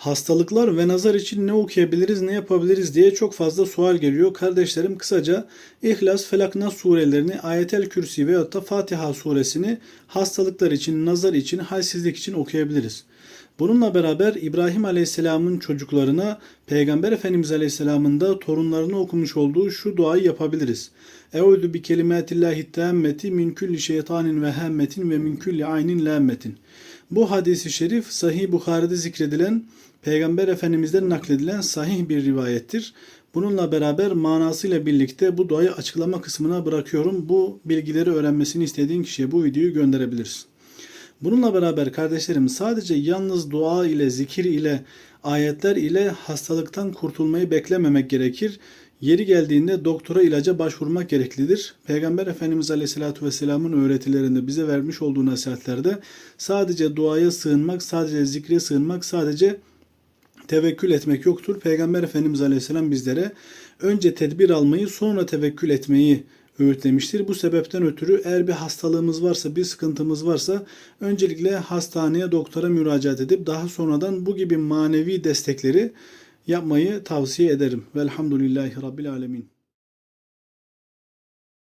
Hastalıklar ve nazar için ne okuyabiliriz, ne yapabiliriz diye çok fazla sual geliyor. Kardeşlerim kısaca İhlas, Felak, Nas surelerini, Ayetel Kürsi veyahut da Fatiha suresini hastalıklar için, nazar için, halsizlik için okuyabiliriz. Bununla beraber İbrahim Aleyhisselam'ın çocuklarına Peygamber Efendimiz Aleyhisselam'ın da torunlarına okumuş olduğu şu duayı yapabiliriz. Eûzü bi kelimatillahi tâmmeti min kulli şeytanin ve hemmetin ve min kulli aynin lâmmetin. Bu hadisi şerif Sahih Bukhari'de zikredilen Peygamber Efendimiz'den nakledilen sahih bir rivayettir. Bununla beraber manasıyla birlikte bu duayı açıklama kısmına bırakıyorum. Bu bilgileri öğrenmesini istediğin kişiye bu videoyu gönderebilirsin. Bununla beraber kardeşlerim sadece yalnız dua ile, zikir ile, ayetler ile hastalıktan kurtulmayı beklememek gerekir. Yeri geldiğinde doktora ilaca başvurmak gereklidir. Peygamber Efendimiz Aleyhisselatü Vesselam'ın öğretilerinde bize vermiş olduğu nasihatlerde sadece duaya sığınmak, sadece zikre sığınmak, sadece tevekkül etmek yoktur. Peygamber Efendimiz Aleyhisselam bizlere önce tedbir almayı sonra tevekkül etmeyi öğütlemiştir. Bu sebepten ötürü eğer bir hastalığımız varsa, bir sıkıntımız varsa öncelikle hastaneye, doktora müracaat edip daha sonradan bu gibi manevi destekleri yapmayı tavsiye ederim. Velhamdülillahi Rabbil Alemin.